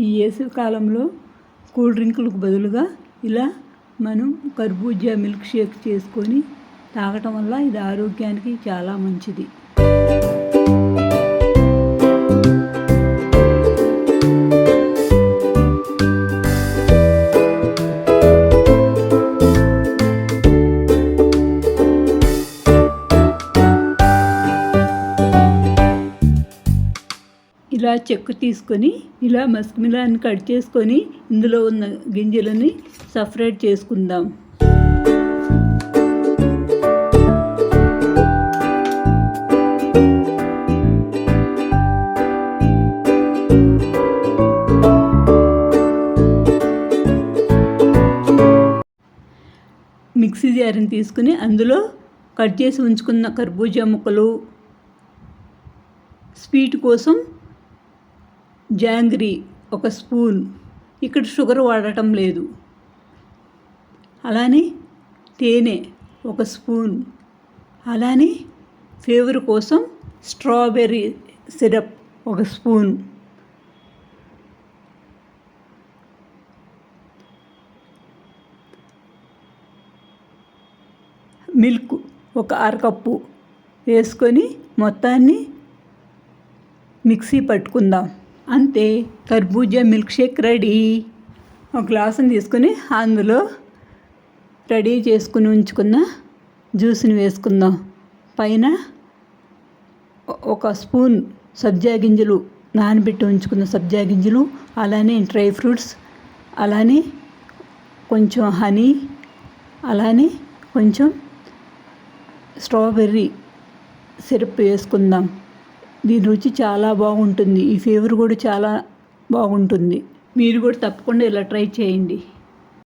ఈ వేసవికాలంలో కూల్ డ్రింకులకు బదులుగా ఇలా మనం కర్బూజా మిల్క్ షేక్ చేసుకొని తాగటం వల్ల ఇది ఆరోగ్యానికి చాలా మంచిది. ఇలా చెక్కు తీసుకొని ఇలా మస్క్మిలాన్ని కట్ చేసుకొని ఇందులో ఉన్న గింజలని సపరేట్ చేసుకుందాం. మిక్సీ జార్ని తీసుకుని అందులో కట్ చేసి ఉంచుకున్న కర్బూజా ముక్కలు స్వీట్ కోసం జాంగ్రీ ఒక స్పూన్. ఇక్కడ షుగర్ వాడటం లేదు. అలానే తేనె ఒక స్పూన్. అలానే ఫ్లేవర్ కోసం స్ట్రాబెర్రీ సిరప్ ఒక స్పూన్. మిల్క్ ఒక అరకప్పు వేసుకొని మొత్తాన్ని మిక్సీ పట్టుకుందాం. అంతే కర్బూజా మిల్క్ షేక్ రెడీ. ఒక గ్లాసుని తీసుకొని అందులో రెడీ చేసుకుని ఉంచుకున్న జ్యూస్ని వేసుకుందాం. పైన ఒక స్పూన్ సబ్జా గింజలు నానబెట్టి ఉంచుకున్న సబ్జా గింజలు అలానే డ్రై ఫ్రూట్స్ అలానే కొంచెం హనీ అలానే కొంచెం స్ట్రాబెర్రీ సిరప్ వేసుకుందాం. దీని రుచి చాలా బాగుంటుంది. ఈ ఫ్లేవర్ కూడా చాలా బాగుంటుంది. మీరు కూడా తప్పకుండా ఇలా ట్రై చేయండి.